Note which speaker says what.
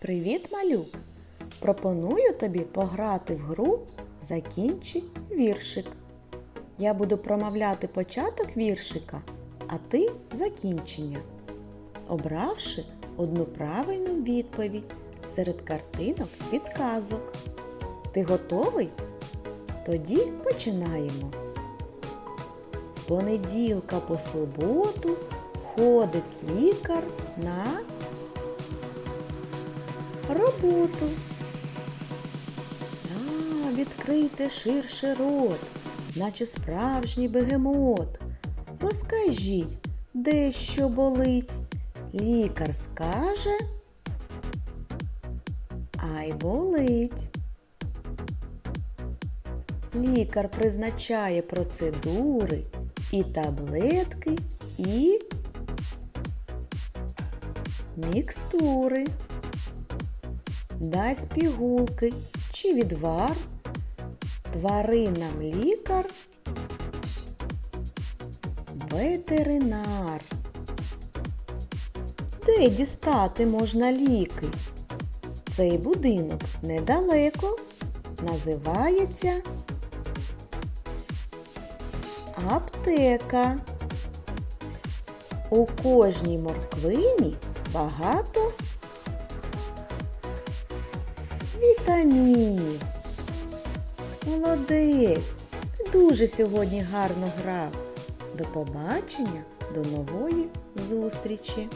Speaker 1: Привіт, малюк! Пропоную тобі пограти в гру Закінчи віршик. Я буду промовляти початок віршика, а ти закінчення. Обравши одну правильну відповідь серед картинок підказок. Ти готовий? Тоді починаємо. З понеділка по суботу ходить лікар на роботу. А, відкрийте ширше рот, наче справжній бегемот. Розкажіть, де що болить. Лікар скаже, ай болить. Лікар призначає процедури і таблетки, і мікстури. Дасть пігулки чи відвар. Тваринам лікар. Ветеринар. Де дістати можна ліки? Цей будинок недалеко. Називається аптека. У кожній морквині багато вітамінів. Молодець! Ти дуже сьогодні гарно грав. До побачення, до нової зустрічі!